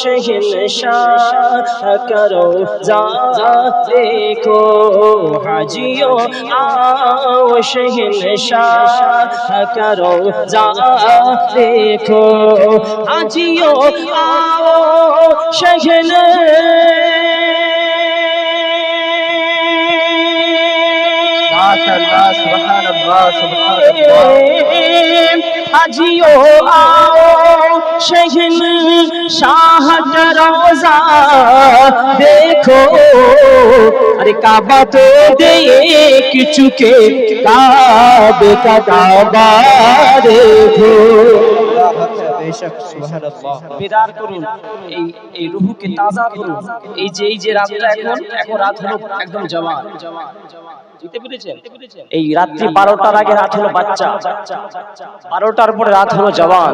शहनशाह करो जा देखो हाजियो आओ शहनशाह करो जा देखो हाजियो आओ शहन माशाअल्लाह सुभान अल्लाह सुभान अल्लाह हाजियो आओ शहन शाह का रोजा देखो अरे काबा तो देख चुके काबे का काबा देखो बेशक सुभान अल्लाह বেদার করুন এই এই রুহুকে তাজা করুন এই যে এই যে রাতটা এখন এখন রাত হলো একদম জওয়ান বুঝতে পেরেছেন এই রাত্রি বারোটার আগে রাত হলো বাচ্চা। বারোটার পরে রাত হলো জওয়ান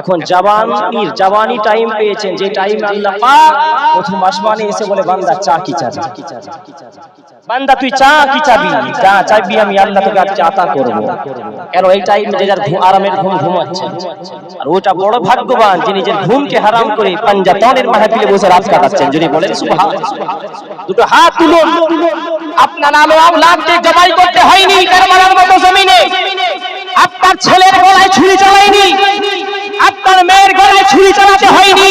এখন জওয়ানির জওয়ানি টাইম পেয়েছেন। যে টাইম আল্লাহ পাক প্রথম আসমানে এসে বলে বান্দা চা কি চাবি? বান্দা তুই চা কি চাবি? যা চাইবি আমি আল্লাহ তোকে আজকে আতা করব। কেন এই টাইমে যে যার আরামের ঘুম ঘুমাচ্ছে। আর ওটা বড় ভাগ্যবান যিনি নিজের ঘুমকে হারাম করে পাঞ্জাতনের মাহফিলে বসে রাত কাটাচ্ছেন। যিনি বলেন সুবহান দুটো হাত তুলুন। আপনার আলো আমলাদকে জবাই করতে হয়নি কারমারার মতো জমিনে। আপনার ছেলের গলায় ছুরি চালাইনি আপনার মেয়ের গলায় ছুরি চালাতে হয়নি।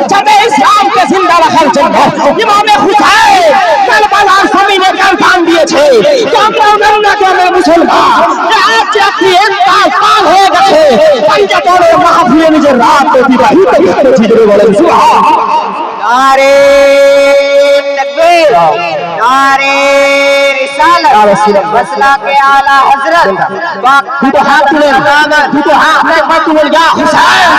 সাথে ইসলামকে জিন্দা রাখার জন্য। ইমামে হুসাইন কালবালার জমিনে কাল দান দিয়েছে? আমরা আমরা গ্রামের মুসলমান। আজ একটি এন্তাজ পার হয়ে গেছে। পাঞ্জাতনের মাহফিলে নিজের রাত অতিবাহিত করেছে বলে সুবহান নারে তাকবীর নারে দুটো হাত তুলেন। দুটো হাত তুলে যা হুসাইন।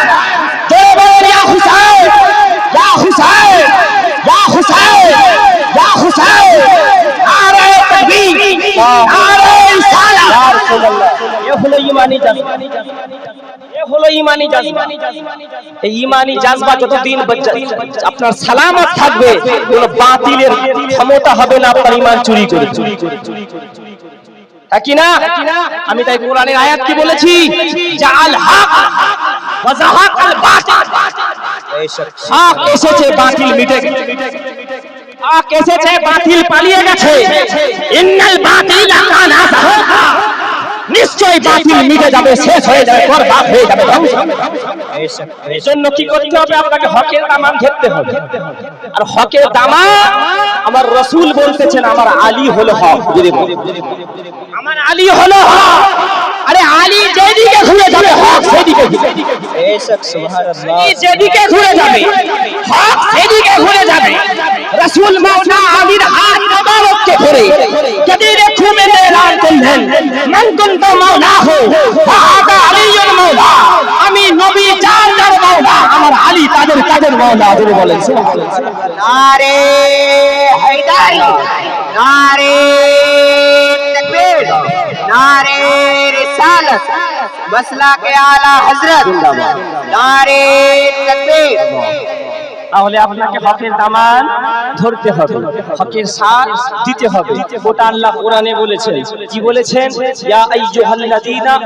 আপনার সালামত থাকবে, কোনো বাতিলের ক্ষমতা হবে না, আপনার চুরি করে। আমি তাই কোরআনের আয়াত কি বলেছি? ওয়া জাহাক আল বাতিল। হক এসেছে বাতিল মিটে গেছে। হক এসেছে বাতিল পালিয়ে গেছে। ইন্নাল বাতিল কানা যাহুকা নিশ্চয় বাতিল মিটে যাবে শেষ হয়ে যাবে বরবাদ হয়ে যাবে ধ্বংস এই জন্য কি করতে হবে? আপনাকে হকের দামান ধরতে হবে। আর হকের দামান আমার রসুল বলতেছেন আমার আলী হলো হক। আমার আলী হলো হক। আরে আলী যেদিকে ঘুরে আমি নবী চার যার মাওলা আমার আলী তাদের কাদের মাওলা তিনি বলেন সুবহানাল্লাহ। নারে হায়দারি নারে তাকবীর मसला के आला हज़रत नारे तकबीर তাহলে আপনাকে হকের দামান ধরতে হবে। হকের সাথ দিতে হবে। ওটা আল্লাহ কোরআনে বলেছেন। কি বলেছেন? ইয়া আইয়ুহাল্লাযীনা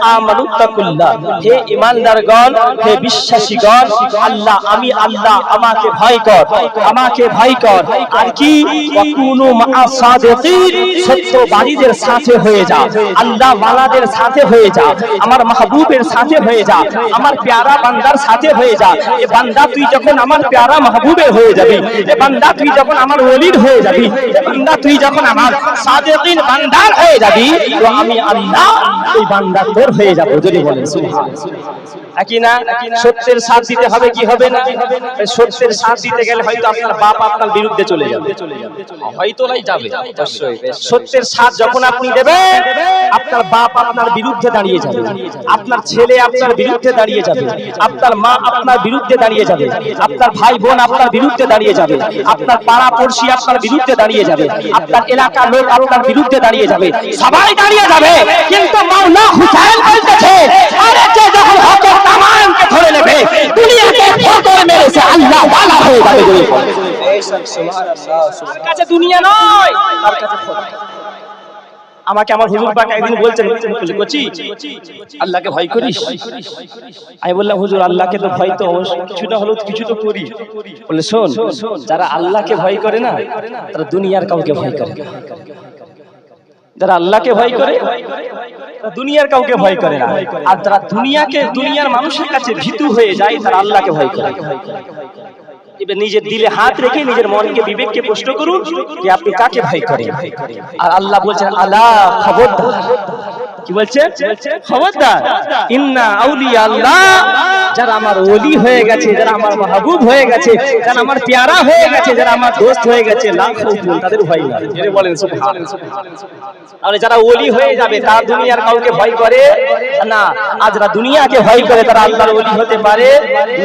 হে ঈমানদারগণ, হে বিশ্বাসীগণ, আল্লাহ, আমি আল্লাহ, আমাকে ভয় কর, আমাকে ভয় কর। আর কি? সাদিকিন। সত্যবাদীদের সাথে হয়ে যা। আল্লাহ ওয়ালাদের সাথে হয়ে যা। আমার মাহবুবের সাথে হয়ে যা। আমার প্যারা বান্দার সাথে হয়ে যা। এ বান্দা, তুই যখন আমার প্যারা মাহবুবের হয়ে যাবি বান্দা তুই যখন আমার ওলির হয়ে যাবি বান্দা তুই যখন আমার সাদিকিন বান্দার হয়ে যাবি, তো আমি আল্লাহ ওই বান্দা তোর হয়ে যাব, যদি বলেন সুবহান সত্যের দিতে হবে কি হবে না? সত্যের দিতে গেলে হয়তো আপনার বাপ আপনার বিরুদ্ধে চলে যাবে। হয়তো যাবে সত্যের যখন আপনি দেবেন, আপনার বাপ আপনার বিরুদ্ধে দাঁড়িয়ে যাবে। আপনার ছেলে আপনার বিরুদ্ধে দাঁড়িয়ে যাবে। আপনার মা আপনার বিরুদ্ধে দাঁড়িয়ে যাবে। আপনার ভাই বোন আপনার বিরুদ্ধে দাঁড়িয়ে যাবে। আপনার পাড়া পড়শি আপনার বিরুদ্ধে দাঁড়িয়ে যাবে। আপনার এলাকার লোক আপনার বিরুদ্ধে দাঁড়িয়ে যাবে। সবাই দাঁড়িয়ে যাবে। কিন্তু হুসাইন বলতেছে, আরে যে যখন তামামকে ধরে নেবে। দুনিয়াকে মেরেছে আল্লাহ ওয়ালা হয়ে যাবে কাছে দুনিয়া নয়, তার কাছে আমাকে আমার হুজুর পাক একদিন বলছেন কচি, আল্লাহকে ভয় করিস? আমি বললাম, হুজুর, আল্লাহকে তো ভয় তো অবশ্যই কিছুটা কিছু তো করি। বলে, শোন, যারা আল্লাহকে ভয় করে না, তারা দুনিয়ার কাউকে ভয় করে যারা আল্লাহকে ভয় করে দুনিয়ার কাউকে ভয় করে না। আর যারা দুনিয়াকে, দুনিয়ার মানুষের কাছে ভীতু হয়ে যায়, তারা আল্লাহকে ভয় করে। এবার নিজের দিলে হাত রেখে নিজের মনকে, বিবেককে প্রশ্ন করুন যে আপনি কাকে ভয় করেন? আর আল্লাহ বলছেন আল্লাহ খবরদার। কি বলছে? খবরদার। ইন্না আউলিয়া আল্লাহ যারা আমার ওলি হয়ে গেছে যারা আমার মাহবুব হয়ে গেছে যারা আমার পেয়ারা হয়ে গেছে যারা আমার দোস্ত হয়ে গেছে তাদের ভয় না। বলেন তাহলে যারা ওলি হয়ে যাবে তারা দুনিয়ার কাউকে ভয় করে? না আর যারা দুনিয়াকে ভয় করে তারা আল্লাহর ওলি হতে পারে?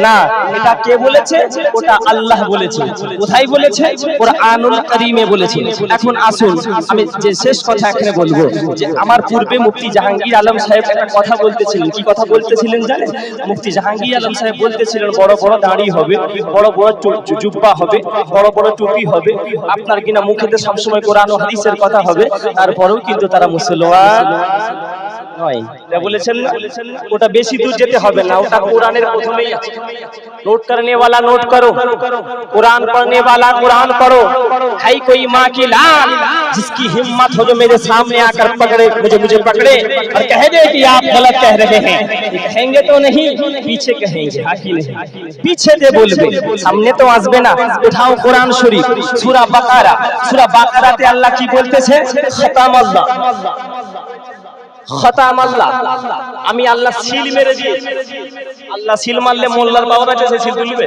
না এটা কে বলেছে? ওটা আল্লাহ বলেছে। কোথায় বলেছে? ওরা আনুল করিমে বলেছে। এখন আসুন আমি যে শেষ কথা এখানে বলব যে আমার পূর্বে মুফতি জাহাঙ্গীর আলম সাহেব একটা কথা বলতেছিলেন। কি কথা বলতেছিলেন জানেন? মুফতি জাহাঙ্গীর আলম সাহেব বলতেছিলেন, বড় বড় দাড়ি হবে, বড় বড় জুব্বা হবে, বড় বড় টুপি হবে, আপনার কিনা মুখেতে সবসময় কোরআন হাদিসের কথা হবে, তারপরেও কিন্তু তারা মুসলমান। নয় এটা বলেছেন না ওটা বেশি দূর যেতে হবে না ওটা কোরআনের প্রথমেই আছে নোট करने वाला नोट करो कुरान पढ़ने वाला कुरान पढ़ो है कोई माँ की लाल जिसकी हिम्मत हो जो मेरे सामने आकर पकड़े मुझे मुझे पकड़े और कह दे कि आप गलत कह रहे हैं ये कहेंगे तो नहीं पीछे कहेंगे हाँ कि नहीं पीछे दे बोलबे सामने तो আসবে না উঠাও কোরআন শরীফ সূরা বাকারা সূরা বাকারাতে আল্লাহ কি বলতেছে খতাম আল্লাহ আমি আল্লাহ সিল মেরে দিয়েছি। আল্লাহ সিল মারলে মোল্লার বাবার কাছে সে সিল তুলবে?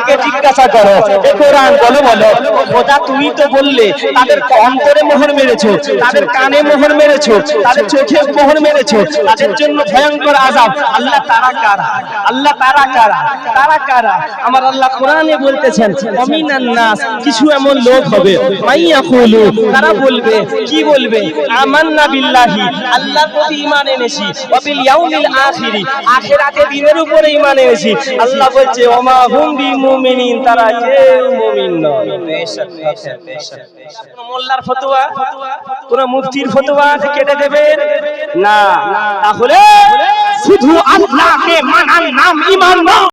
কোরআনকে জিজ্ঞাসা করো কোরআন বলো বলো। খোদা, তুমি তো বললে, তাদের অন্তরে মোহর মেরেছো, তাদের কানে মোহর মেরেছো, তাদের চোখে মোহর মেরেছো, তাদের জন্য ভয়ঙ্কর আযাব। আল্লাহ তারা কারা? আল্লাহ তারা কারা? তারা কারা? আমার আল্লাহ কোরআনে বলতেছেন, অমিনান নাস কিছু এমন লোক হবে। মাইয়াকুলু তারা বলবে, কি বলবে? আমান্না বিল্লাহি আল্লাহর প্রতি ঈমান এনেছি। ওয়া বিল ইয়াউমিল আখিরি আখিরাতে দিনের উপরে ঈমান এনেছি। আল্লাহ বলছে ওমা হুম মুমিনিন তারা কেউ মুমিন নয়। মোল্লার ফতোয়া কোন মুফতির ফতোয়া কেটে দেবেন? না। তাহলে শুধু আল্লাহকে মানার নাম ইমান নয়।